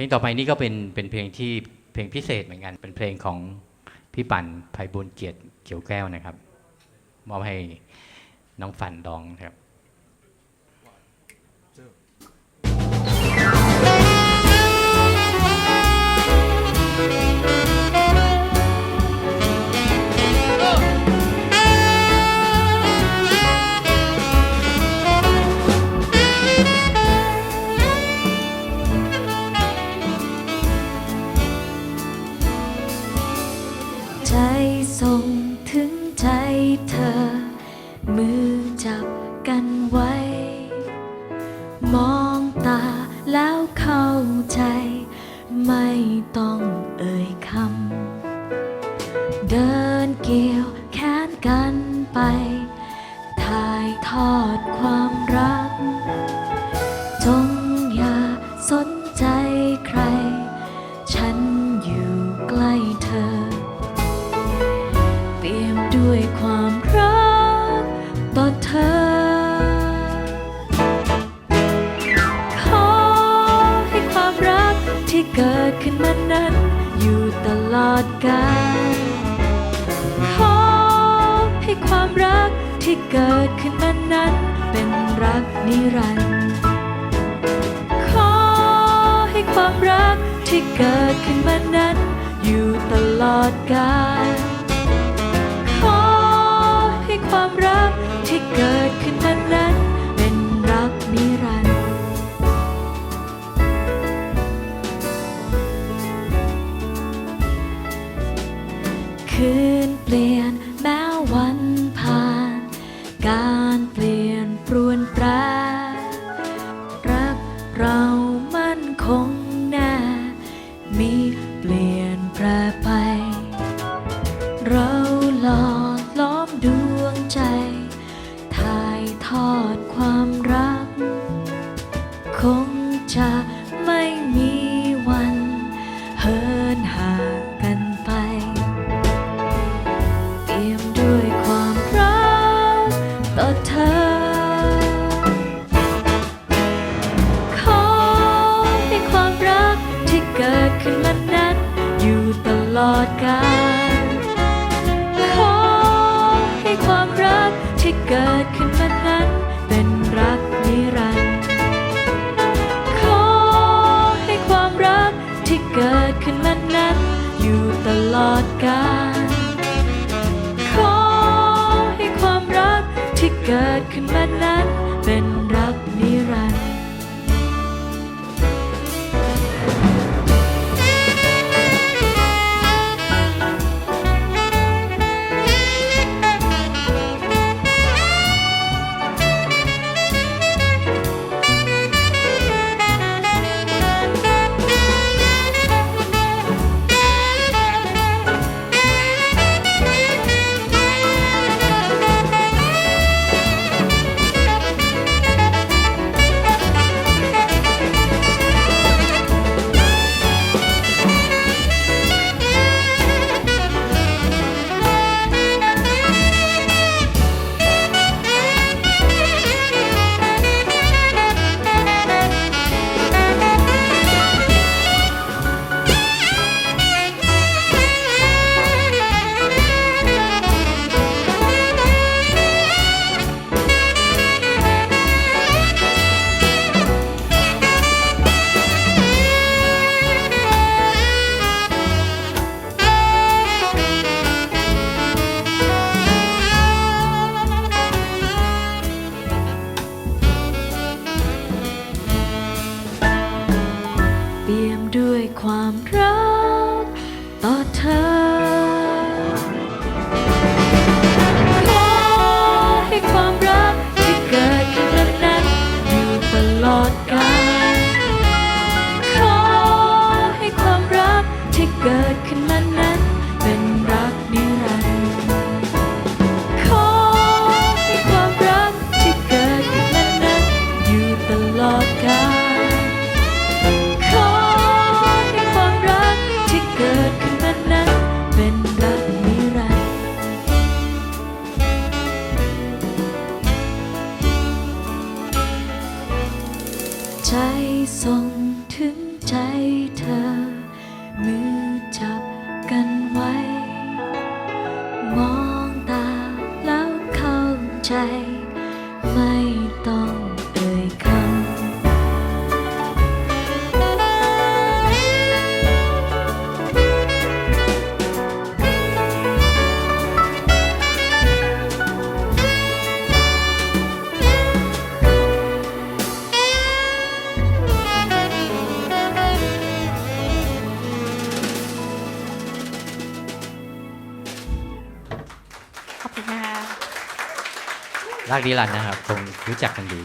ลงต่อไปนี้ก็เป็นเป็นเพลงที่เพลงพิเศษเหมือนกัน เป็นเพลงของพี่ปั่นไพบุญเกียรติเขียวแก้วนะครับ มอบให้น้องฝันร้องครับ ใจส่งถึงใจเธอ มือจับกันไว้ มองตาแล้วเข้าใจ ไม่ต้องเอ่ยคำ เดินเกี่ยวแขนกัน ด้วยความรักต่อเธอ ขอให้ความรักที่เกิดขึ้นมานั้น อยู่ตลอดกาลขอให้ความรักที่เกิดขึ้นมานั้น เป็นรักนิรันดร์ขอให้ความรักที่เกิดขึ้นมานั้น อยู่ตลอดกาล คืนเปลี่ยนแม้วันผ่าน การเปลี่ยนปรวนแปรรักเรามั่นคง เกิดขึ้นมานั้นอยู่ตลอดกาลขอให้ความรักที่เกิดขึ้นมานั้น เป็นรักนิรันดร์ขอให้ความรักที่เกิดขึ้นมานั้น อยู่ตลอดกาลขอให้ความรักที่เกิดขึ้นมา ต่อเธอขอให้ความรักที่เกิดขึ้นนั้นอยู่ตลอดกาล ใจเธอ รากดีรันนะครับคงรู้จักกันดี